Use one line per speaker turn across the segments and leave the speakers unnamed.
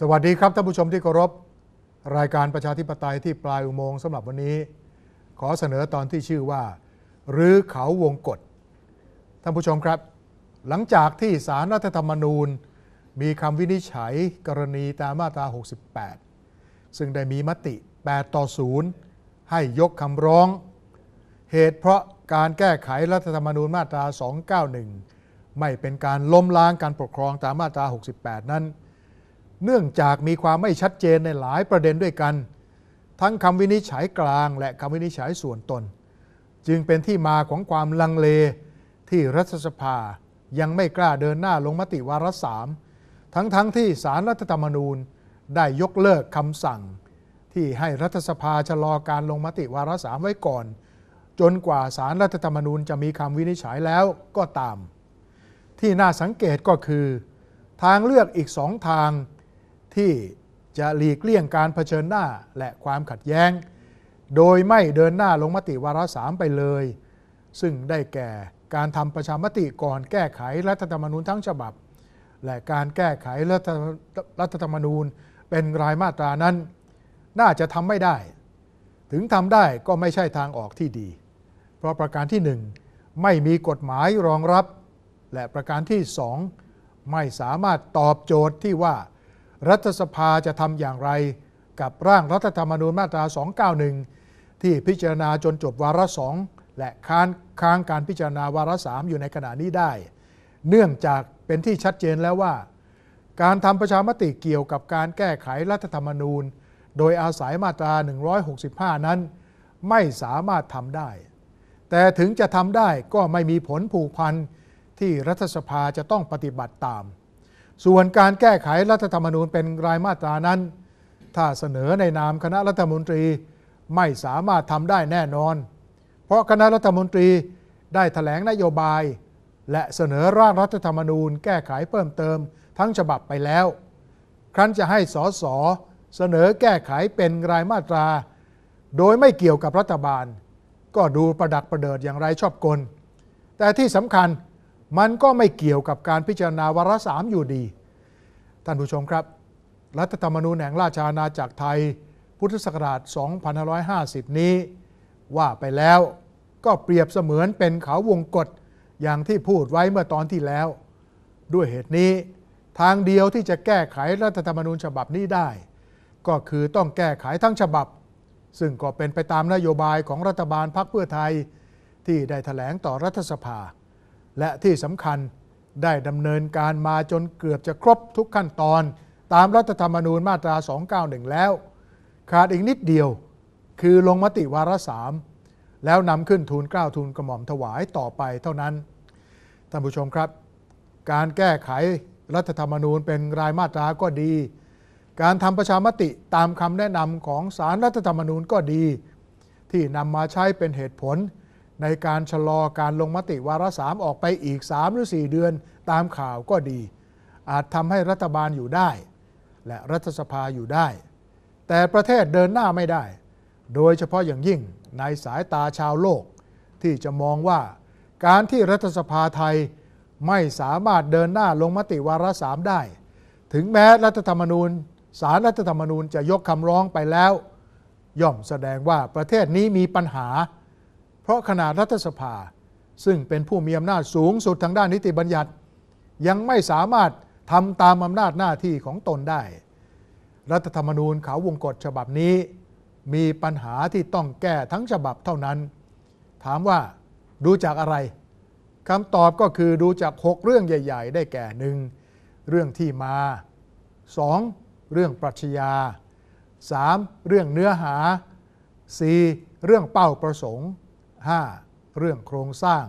สวัสดีครับท่านผู้ชมที่เคารพรายการประชาธิปไตยที่ปลายอุโมงค์สำหรับวันนี้ ขอเสนอตอนที่ชื่อว่ารื้อเขาวงกฏท่านผู้ชมครับ หลังจากที่สารรัฐธรรมนูญ มีคำวินิจฉัยกรณีตามมาตรา 68 ซึ่งได้มีมติ 8 ต่อ 0 ให้ยกคำร้อง เหตุเพราะการแก้ไขรัฐธรรมนูญมาตรา 291 ไม่เป็นการล้มล้างการปกครองตามมาตรา 68 นั้น เนื่องจากมีความไม่ชัดเจนในหลายประเด็นด้วยกัน ทั้งคำวินิจฉัยกลาง และคำวินิจฉัยส่วนตน จึงเป็นที่มาของความลังเลที่รัฐสภายังไม่กล้าเดินหน้าลงมติวาระสามทั้งๆทที่สารรัฐธรรมนูญได้ยกเลิกคำสั่ง ที่ให้รัฐสภาชะลอการลงมติวาระสามไว้ก่อน จนกว่าสารรัฐธรรมนูญจะมีคำวินิจฉัยแล้วก็ตาม ที่น่าสังเกตก็คือ ทางเลือกอีกสองทาง ที่จะหลีกเลี่ยงการเผชิญหน้าและความขัดแย้ง โดยไม่เดินหน้าลงมติวาระสามไปเลย ซึ่งได้แก่การทำประชามติก่อนแก้ไขรัฐธรรมนูญทั้งฉบับ และการแก้ไขรัฐธรรมนูญเป็นรายมาตรานั้น น่าจะทำไม่ได้ ถึงทำได้ก็ไม่ใช่ทางออกที่ดี เพราะประการที่หนึ่งไม่มีกฎหมายรองรับ และประการที่สองไม่สามารถตอบโจทย์ที่ว่า รัฐสภาจะทำอย่างไร กับร่างรัฐธรรมนูญมาตรา 291 ที่พิจารณาจนจบวาระสองและค้านค้างการพิจารณาวาระสามอยู่ในขณะนี้ได้ เนื่องจากเป็นที่ชัดเจนแล้วว่า การทำประชามติเกี่ยวกับการแก้ไขรัฐธรรมนูญ โดยอาศัยมาตรา 165 นั้น ไม่สามารถทำได้ แต่ถึงจะทำได้ก็ไม่มีผลผูกพันที่รัฐสภาจะต้องปฏิบัติตาม ส่วนการแก้ไขรัฐธรรมนูญเป็นรายมาตรานั้น ถ้าเสนอในนามคณะรัฐมนตรีไม่สามารถทำได้แน่นอน เพราะคณะรัฐมนตรีได้ถแถลงนโยบาย และเสนอร่างรัฐธรรมนูญ แก้ไขเพิ่มเติม ทั้งฉบับไปแล้ว ครั้นจะให้สสเสนอแก้ไขเป็นรายมาตรา โดยไม่เกี่ยวกับรัฐบาล ก็ดูประดักประเดิดอย่างไรชอบกล แต่ที่สำคัญ มันก็ไม่เกี่ยวกับการพิจารณาวาระสามอยู่ดี ท่านผู้ชมครับ รัฐธรรมนูญแห่งราชอาณาจักรไทย พุทธศักราช 2550 นี้ ว่าไปแล้วก็เปรียบเสมือนเป็นเขาวงกฏอย่างที่พูดไว้เมื่อตอนที่แล้ว ด้วยเหตุนี้ ทางเดียวที่จะแก้ไขรัฐธรรมนูญฉบับนี้ได้ ก็คือต้องแก้ไขทั้งฉบับ ซึ่งก็เป็นไปตามนโยบายของรัฐบาลพรรคเพื่อไทยที่ได้ถแถลงต่อรัฐสภา และที่สำคัญได้ดำเนินการมาจนเกือบจะครบทุกขั้นตอน ตามรัฐธรรมนูญมาตรา 291 แล้ว ขาดอีกนิดเดียวคือลงมติวาระสามแล้วนำขึ้นทูลเกล้าทูลกระหม่อมถวายต่อไปเท่านั้น ท่านผู้ชมครับ การแก้ไขรัฐธรรมนูญเป็นรายมาตราก็ดี การทำประชามติตามคำแนะนำของสารรัฐธรรมนูญก็ดี ที่นำมาใช้เป็นเหตุผล ในการชะลอการลงมติวาระสามออกไปอีก 3 หรือ 4 เดือนตามข่าวก็ดี อาจทำให้รัฐบาลอยู่ได้ และรัฐสภาอยู่ได้ แต่ประเทศเดินหน้าไม่ได้ โดยเฉพาะอย่างยิ่งในสายตาชาวโลก ที่จะมองว่า การที่รัฐสภาไทยไม่สามารถเดินหน้าลงมติวาระสามได้ ถึงแม้รัฐธรรมนูญสารรัฐธรรมนูญจะยกคำร้องไปแล้ว ย่อมแสดงว่าประเทศนี้มีปัญหา เพราะขนาดรัฐสภา ซึ่งเป็นผู้มีอำนาจสูงสุดทางด้านนิติบัญญัติ ยังไม่สามารถทำตามอำนาจหน้าที่ของตนได้ รัฐธรรมนูญเขาวงกฏฉบับนี้ มีปัญหาที่ต้องแก้ทั้งฉบับเท่านั้น ถามว่าดูจากอะไรคำตอบก็คือดูจาก 6 เรื่องใหญ่ ๆ ได้แก่หนึ่งเรื่องที่มา 2. เรื่องปรัชญา 3. เรื่องเนื้อหา 4. เรื่องเป้าประสงค์ 5. เรื่องโครงสร้าง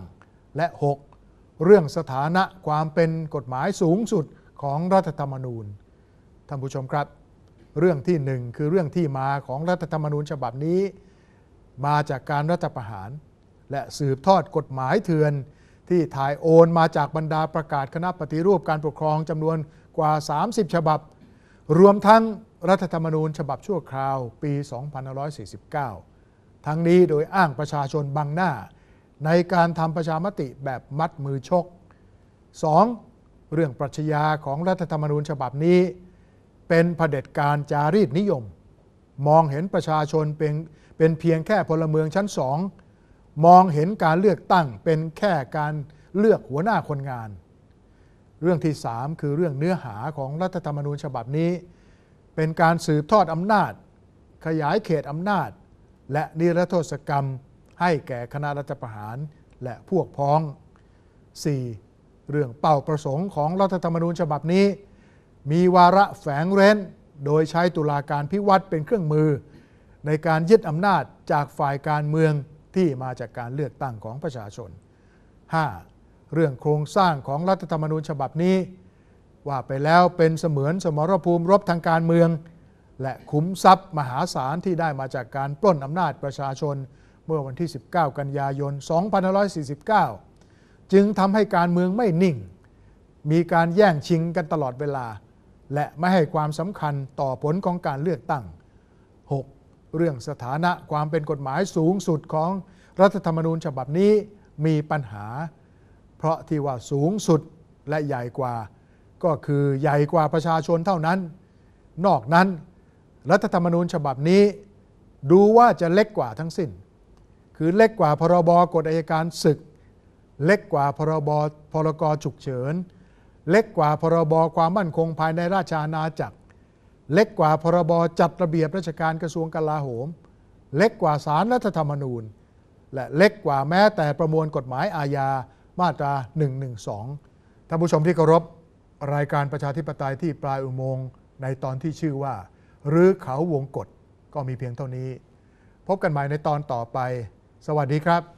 และ 6. เรื่องสถานะความเป็นกฎหมายสูงสุดของรัฐธรรมนูญ ท่านผู้ชมครับ เรื่องที่หนึ่งคือเรื่องที่มาของรัฐธรรมนูญฉบับนี้ มาจากการรัฐประหาร และสืบทอดกฎหมายเถื่อน ที่ถ่ายโอนมาจากบรรดาประกาศคณะปฏิรูปการปกครองจำนวนกว่า 30 ฉบับ รวมทั้งรัฐธรรมนูญฉบับชั่วคราวปี 2549 ทั้งนี้โดยอ้างประชาชนบังหน้า ในการทำประชามติแบบมัดมือชก 2. เรื่องปรัชญาของรัฐธรรมนูญฉบับนี้ เป็นเผด็จการจารีตนิยม มองเห็นประชาชนเป็นเป็นเพียงแค่พลเมืองชั้นสองมองเห็นการเลือกตั้งเป็นแค่การเลือกหัวหน้าคนงาน เรื่องที่ 3 คือเรื่องเนื้อหาของรัฐธรรมนูญฉบับนี้ เป็นการสืบทอดอำนาจ ขยายเขตอำนาจ และนิรโทษกรรมให้แก่คณะรัฐประหารและพวกพ้อง 4. เรื่องเป้าประสงค์ของรัฐธรรมนูญฉบับนี้ มีวาระแฝงเร้น โดยใช้ตุลาการพิวัตรเป็นเครื่องมือ ในการยึดอำนาจจากฝ่ายการเมืองที่มาจากการเลือกตั้งของประชาชน 5. เรื่องโครงสร้างของรัฐธรรมนูญฉบับนี้ ว่าไปแล้วเป็นเสมือนสมรภูมิรบทางการเมือง และขุมทรัพย์มหาศาลที่ได้มาจากการปล้นอำนาจประชาชน เมื่อวันที่ 19 กันยายน 2549 จึงทำให้การเมืองไม่นิ่ง มีการแย่งชิงกันตลอดเวลา และไม่ให้ความสำคัญต่อผลของการเลือกตั้ง 6. เรื่องสถานะความเป็นกฎหมายสูงสุดของรัฐธรรมนูญฉบับนี้มีปัญหา เพราะที่ว่าสูงสุดและใหญ่กว่า ก็คือใหญ่กว่าประชาชนเท่านั้น นอกนั้น รัฐธรรมนูญฉบับนี้ ดูว่าจะเล็กกว่าทั้งสิ้น คือเล็กกว่าพรบกฎอัยการศึก เล็กกว่าพรบพรกฉุกเฉิน เล็กกว่าพรบความมั่นคงภายในราชอาณาจักร เล็กกว่าพรบจัดระเบียบราชการกระทรวงกลาโหม เล็กกว่าสารรัฐธรรมนูญ และเล็กกว่าแม้แต่ประมวลกฎหมายอาญามาตรา 112 ท่านผู้ชมที่เคารพรายการประชาธิปไตยที่ปลายอุโมงค์ในตอนที่ชื่อว่า หรือเขาวงกฏก็มีเพียงเท่านี้ พบกันใหม่ในตอนต่อไป สวัสดีครับ